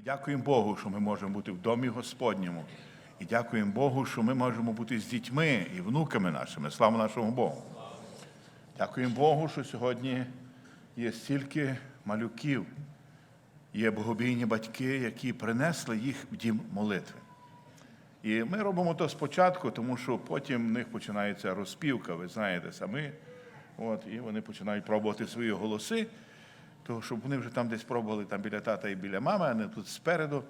Ми дякуємо Богу, що ми можемо бути в домі Господньому. І дякуємо Богу, що ми можемо бути з дітьми і внуками нашими. Слава нашому Богу. Дякуємо Богу, що сьогодні є стільки малюків, є богобійні батьки, які принесли їх в дім молитви. І ми робимо то спочатку, тому що потім в них починається розпівка, ви знаєте самі. От, і вони починають пробувати свої голоси, то щоб вони вже там десь пробували там біля тата і біля мами, а не тут спереду,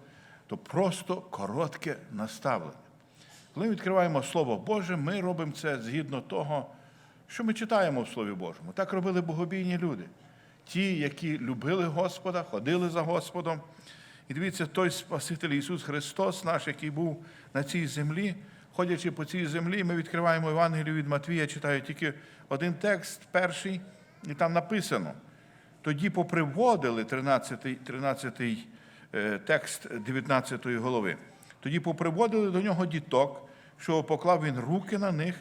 то просто коротке наставлення. Коли ми відкриваємо Слово Боже, ми робимо це згідно того, що ми читаємо в Слові Божому. Так робили богобійні люди. Ті, які любили Господа, ходили за Господом. І дивіться, той Спаситель Ісус Христос, наш, який був на цій землі, ходячи по цій землі, ми відкриваємо Євангелію від Матвія, читаю тільки один текст, перший, і там написано. Тоді поприводили 13, 13 е, текст 19 голови. Тоді поприводили до нього діток, що поклав він руки на них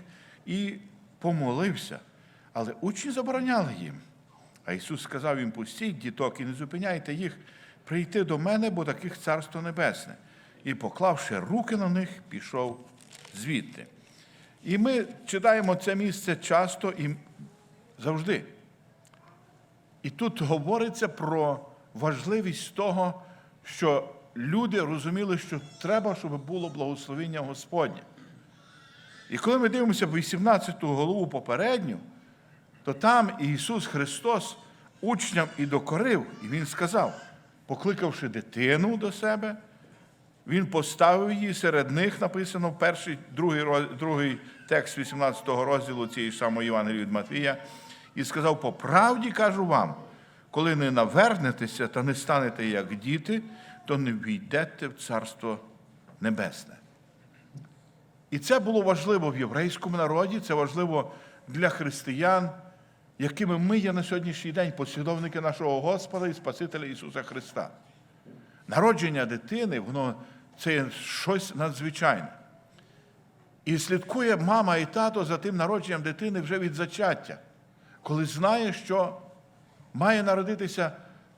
і помолився. Але учні забороняли їм. А Ісус сказав їм: пустіть діток і не зупиняйте їх, прийти до мене, бо таких царство небесне. І, поклавши руки на них, пішов звідти. І ми читаємо це місце часто і завжди. І тут говориться про важливість того, що люди розуміли, що треба, щоб було благословення Господнє. І коли ми дивимося в 18 голову попередню, то там Ісус Христос учням і докорив, і Він сказав, покликавши дитину до себе, Він поставив її серед них, написано в перший, другий, другий текст 18 розділу цієї самої Євангелії від Матвія, і сказав: по правді кажу вам, коли не навернетеся та не станете як діти, то не війдете в Царство Небесне. І це було важливо в єврейському народі, це важливо для християн, якими ми є на сьогоднішній день, послідовники нашого Господа і Спасителя Ісуса Христа. Народження дитини, воно це щось надзвичайне. І слідкує мама і тато за тим народженням дитини вже від зачаття, коли знає, що має народитися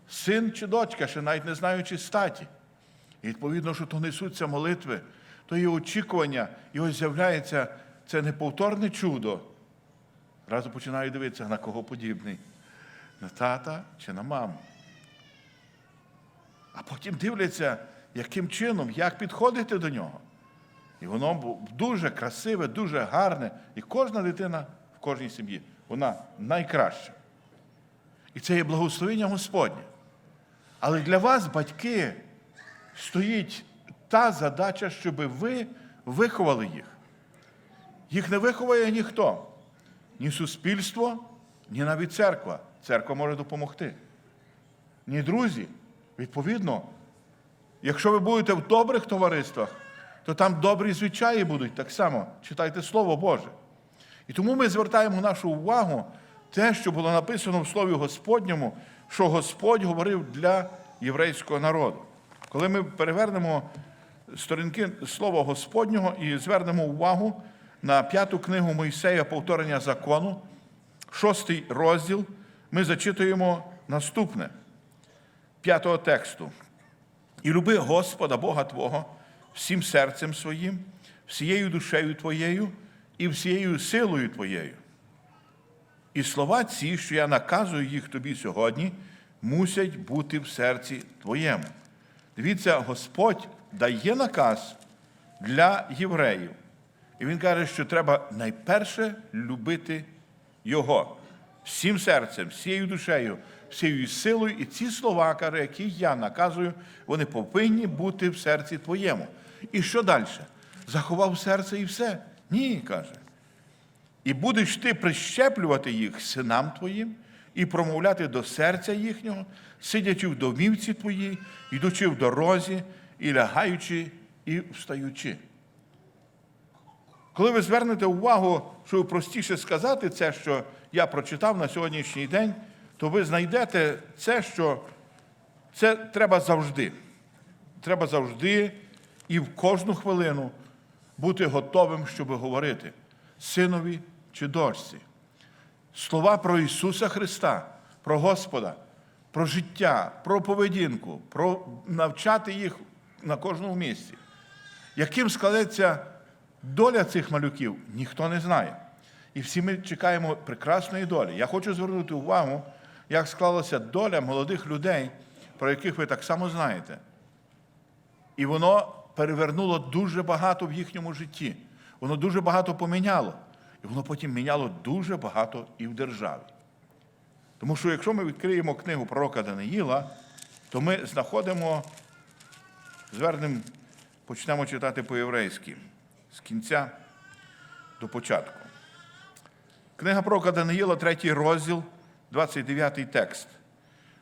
син чи дочка, ще навіть не знаючи статі. І відповідно, що то несуться молитви, то є очікування, і ось з'являється це неповторне чудо. Разу починаю дивитися, на кого подібний. На тата чи на маму. А потім дивляться, яким чином, як підходити до нього. І воно дуже красиве, дуже гарне. І кожна дитина кожній сім'ї, вона найкраща. І це є благословення Господнє. Але для вас, батьки, стоїть та задача, щоб ви виховали їх. Їх не виховує ніхто, ні суспільство, ні навіть церква. Церква може допомогти. Ні друзі. Відповідно, якщо ви будете в добрих товариствах, то там добрі звичаї будуть так само. Читайте Слово Боже. І тому ми звертаємо нашу увагу те, що було написано в Слові Господньому, що Господь говорив для єврейського народу. Коли ми перевернемо сторінки Слова Господнього і звернемо увагу на п'яту книгу Мойсея повторення закону, шостий розділ, ми зачитуємо наступне п'ятого тексту. І люби Господа Бога Твого всім серцем своїм, всією душею Твоєю і всією силою Твоєю. І слова ці, що я наказую їх тобі сьогодні, мусять бути в серці твоєму. Дивіться, Господь дає наказ для євреїв. І він каже, що треба найперше любити Його всім серцем, всією душею, всією силою. І ці слова, каже, які я наказую, вони повинні бути в серці твоєму. І що далі? Заховав серце і все? Ні, каже. І будеш ти прищеплювати їх синам твоїм і промовляти до серця їхнього, сидячи в домівці твоїй, йдучи в дорозі, і лягаючи, і встаючи. Коли ви звернете увагу, щоб простіше сказати це, що я прочитав на сьогоднішній день, то ви знайдете це, що це треба завжди. Треба завжди і в кожну хвилину бути готовим, щоб говорити синові чи дочці. Слова про Ісуса Христа, про Господа, про життя, про поведінку, про навчати їх на кожному місці. Яким складеться доля цих малюків, ніхто не знає. І всі ми чекаємо прекрасної долі. Я хочу звернути увагу, як склалася доля молодих людей, про яких ви так само знаєте. І воно перевернуло дуже багато в їхньому житті. Воно дуже багато поміняло. І воно потім міняло дуже багато і в державі. Тому що якщо ми відкриємо книгу пророка Даниїла, то ми знаходимо, звернемо, почнемо читати по-єврейськи, з кінця до початку. Книга пророка Даниїла, третій розділ, 29 текст.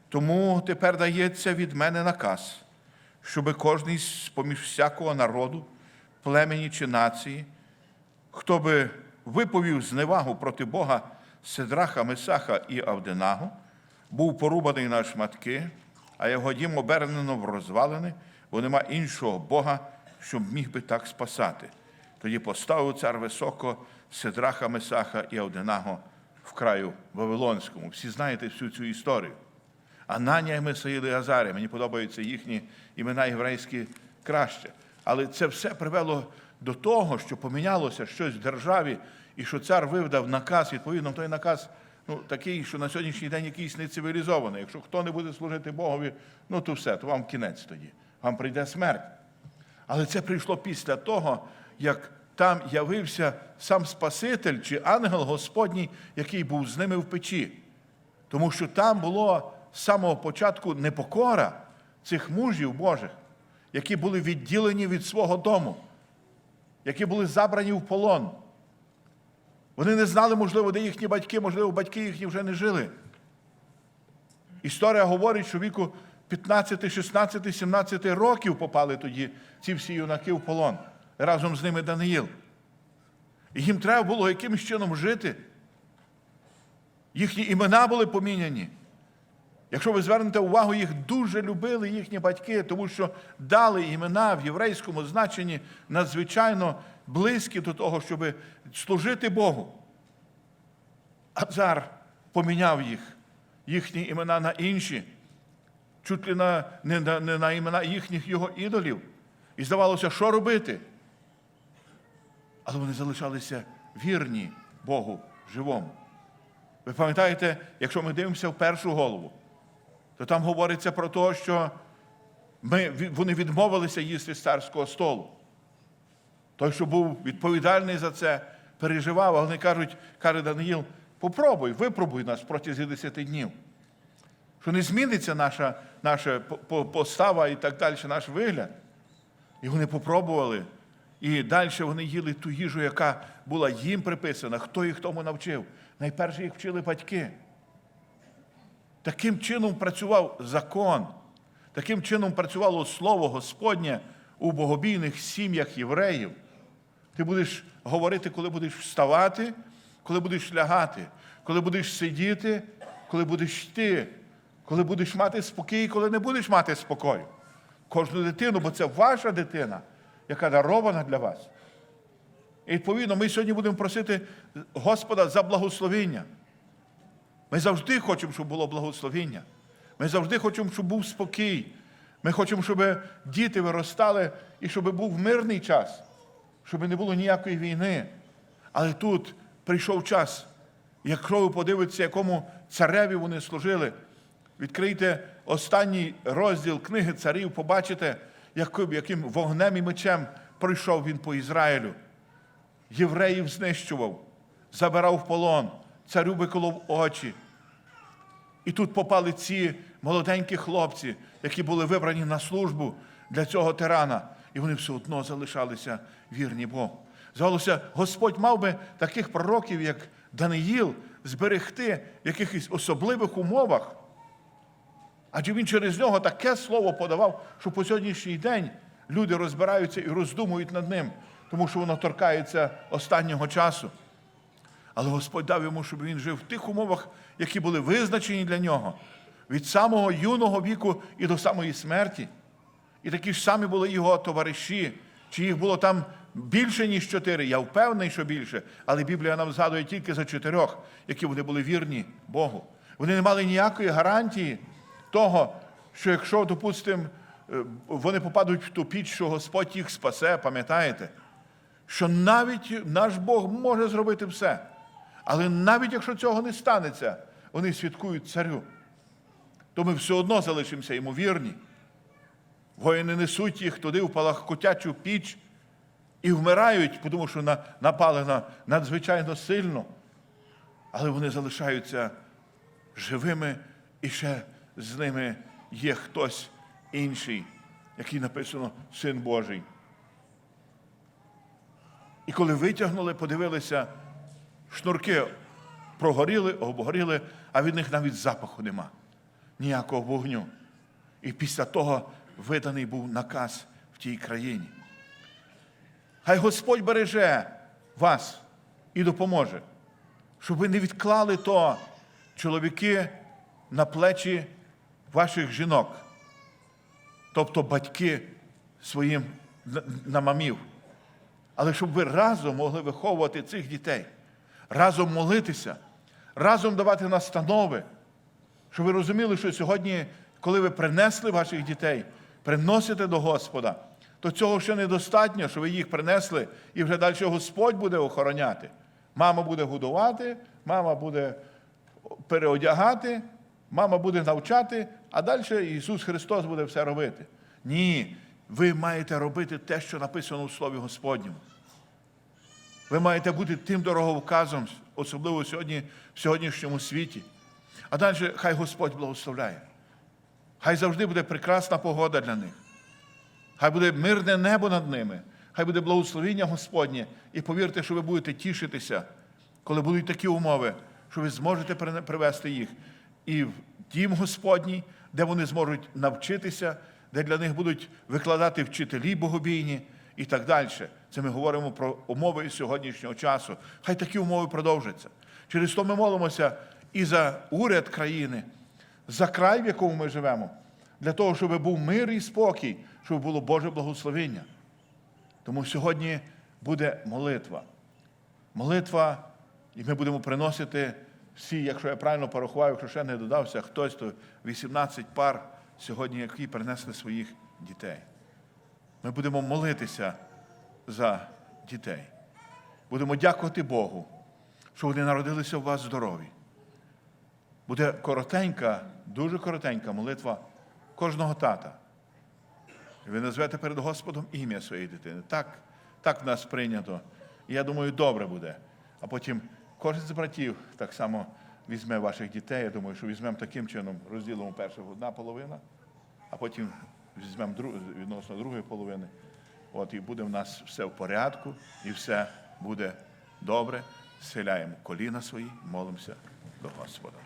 Тому тепер дається від мене наказ, щоби кожний з поміж всякого народу, племені чи нації, хто би виповів зневагу проти Бога Седраха, Месаха і Авденагу, був порубаний на шматки, а його дім обернено в розвалини, бо нема іншого Бога, щоб міг би так спасати. Тоді поставив цар високо Седраха, Месаха і Авденаго в краю Вавилонському. Всі знаєте всю цю історію. Ананія, Мисаїл і Азарія. Мені подобаються їхні імена єврейські краще. Але це все привело до того, що помінялося щось в державі, і що цар вивдав наказ, відповідно, той наказ ну, такий, що на сьогоднішній день якийсь нецивілізований. Якщо хто не буде служити Богові, ну то все, то вам кінець тоді. Вам прийде смерть. Але це прийшло після того, як там явився сам Спаситель чи ангел Господній, який був з ними в печі. Тому що там було з самого початку непокора цих мужів Божих, які були відділені від свого дому, які були забрані в полон. Вони не знали, можливо, де їхні батьки, можливо, батьки їхні вже не жили. Історія говорить, що віку 15, 16, 17 років попали тоді ці всі юнаки в полон. Разом з ними Даниїл. І їм треба було якимось чином жити. Їхні імена були поміняні. Якщо ви звернете увагу, їх дуже любили їхні батьки, тому що дали імена в єврейському значенні надзвичайно близькі до того, щоб служити Богу. А цар поміняв їх, їхні імена на інші, чуть ли на, не, на, не на імена їхніх його ідолів. І здавалося, що робити? Але вони залишалися вірні Богу живому. Ви пам'ятаєте, якщо ми дивимося в першу голову, то там говориться про те, що ми, вони відмовилися їсти з царського столу. Той, що був відповідальний за це, переживав, а вони кажуть, каже Даниїл, попробуй, випробуй нас протягом 10 днів. Що не зміниться наша, наша постава і так далі, наш вигляд. І вони попробували. І далі вони їли ту їжу, яка була їм приписана, хто їх тому навчив. Найперше їх вчили батьки. Таким чином працював закон, таким чином працювало Слово Господнє у богобійних сім'ях євреїв. Ти будеш говорити, коли будеш вставати, коли будеш лягати, коли будеш сидіти, коли будеш йти, коли будеш мати спокій, коли не будеш мати спокою. Кожну дитину, бо це ваша дитина, яка дарована для вас. І відповідно, ми сьогодні будемо просити Господа за благословення. Ми завжди хочемо, щоб було благословіння. Ми завжди хочемо, щоб був спокій. Ми хочемо, щоб діти виростали і щоб був мирний час, щоб не було ніякої війни. Але тут прийшов час, якщо ви подивитеся, якому цареві вони служили, відкрийте останній розділ книги царів, побачите, яким вогнем і мечем пройшов він по Ізраїлю. Євреїв знищував, забирав в полон, царю виколов очі. І тут попали ці молоденькі хлопці, які були вибрані на службу для цього тирана, і вони все одно залишалися вірні Богу. Здавалося, Господь мав би таких пророків, як Даниїл, зберегти в якихось особливих умовах. Адже він через нього таке слово подавав, що по сьогоднішній день люди розбираються і роздумують над ним, тому що воно торкається останнього часу. Але Господь дав йому, щоб він жив в тих умовах, які були визначені для нього від самого юного віку і до самої смерті. І такі ж самі були його товариші, чи їх було там більше, ніж чотири. Я впевнений, що більше, але Біблія нам згадує тільки за чотирьох, які вони були вірні Богу. Вони не мали ніякої гарантії того, що якщо, допустимо, е, вони попадуть в ту піч, що Господь їх спасе, пам'ятаєте? Що навіть наш Бог може зробити все. Але навіть якщо цього не станеться, вони святкують царю. То ми все одно залишимося йому вірні. Воїни несуть їх туди в палахкотячу піч і вмирають, тому що на- напали на надзвичайно сильно. Але вони залишаються живими, і ще з ними є хтось інший, який написано Син Божий. І коли витягнули, подивилися, шнурки прогоріли, обгоріли, а від них навіть запаху нема, ніякого вогню. І після того виданий був наказ в тій країні. Хай Господь береже вас і допоможе, щоб ви не відклали то, чоловіки, на плечі ваших жінок, тобто батьки своїм на- намамів. Але щоб ви разом могли виховувати цих дітей, разом молитися, разом давати настанови, щоб ви розуміли, що сьогодні, коли ви принесли ваших дітей, приносите до Господа, то цього ще недостатньо, що ви їх принесли, і вже далі Господь буде охороняти. Мама буде годувати, мама буде переодягати, мама буде навчати, а далі Ісус Христос буде все робити. Ні, ви маєте робити те, що написано у Слові Господньому. Ви маєте бути тим дороговказом, особливо сьогодні, в сьогоднішньому світі. А далі хай Господь благословляє. Хай завжди буде прекрасна погода для них. Хай буде мирне небо над ними, хай буде благословіння Господнє. І повірте, що ви будете тішитися, коли будуть такі умови, що ви зможете привести їх і в дім Господній, де вони зможуть навчитися, де для них будуть викладати вчителі богобійні і так далі. Це ми говоримо про умови сьогоднішнього часу. Хай такі умови продовжаться. Через то ми молимося і за уряд країни, за край, в якому ми живемо, для того, щоб був мир і спокій, щоб було Боже благословення. Тому сьогодні буде молитва. Молитва, і ми будемо приносити всі, якщо я правильно порахував, якщо ще не додався хтось, то 18 пар сьогодні, які принесли своїх дітей. Ми будемо молитися за дітей. Будемо дякувати Богу, що вони народилися у вас здорові. Буде коротенька, дуже коротенька молитва кожного тата. Ви назвете перед Господом ім'я своєї дитини. Так, так в нас прийнято. І я думаю, добре буде. А потім кожен з братів так само візьме ваших дітей. Я думаю, що візьмемо таким чином, розділимо першу одна половина, а потім візьмемо друг, відносно другої половини. От і буде в нас все в порядку, і все буде добре. Схиляємо коліна свої, молимося до Господа.